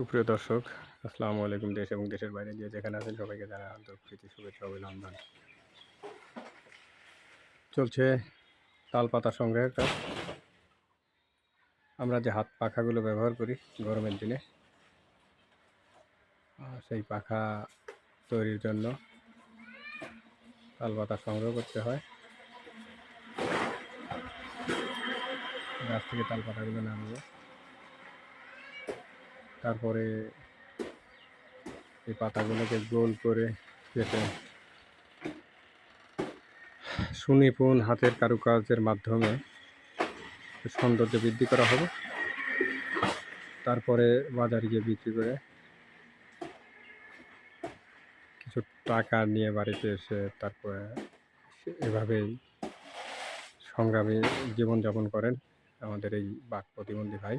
সুপ্রিয় দর্শক, আসসালামু আলাইকুম দেশ এবং দেশের বাইরে যে যেখানে আছেন সবাইকে জানাই আন্তরিক প্রীতি, শুভেচ্ছা, অভিনন্দন। চলছে তালপাতা সংগ্রহের কাজ আমরা যে হাত পাখাগুলো ব্যবহার করি গরমের দিনে সেই পাখা তৈরির জন্য তালপাতা সংগ্রহ করতে হয়। গাছ থেকে তালপাতাগুলো নামিয়ে তারপরে এই পাতাগুলোকে গোল করে কেটে সুনিপুণ হাতের কারুকাজের মাধ্যমে সৌন্দর্য বৃদ্ধি করা হবে। তারপরে বাজারে গিয়ে বিক্রি করে কিছু টাকা নিয়ে বাড়িতে এসে তারপরে এভাবেই সংগ্রামী জীবনযাপন করেন আমাদের এই বাক প্রতিবন্ধী ভাই।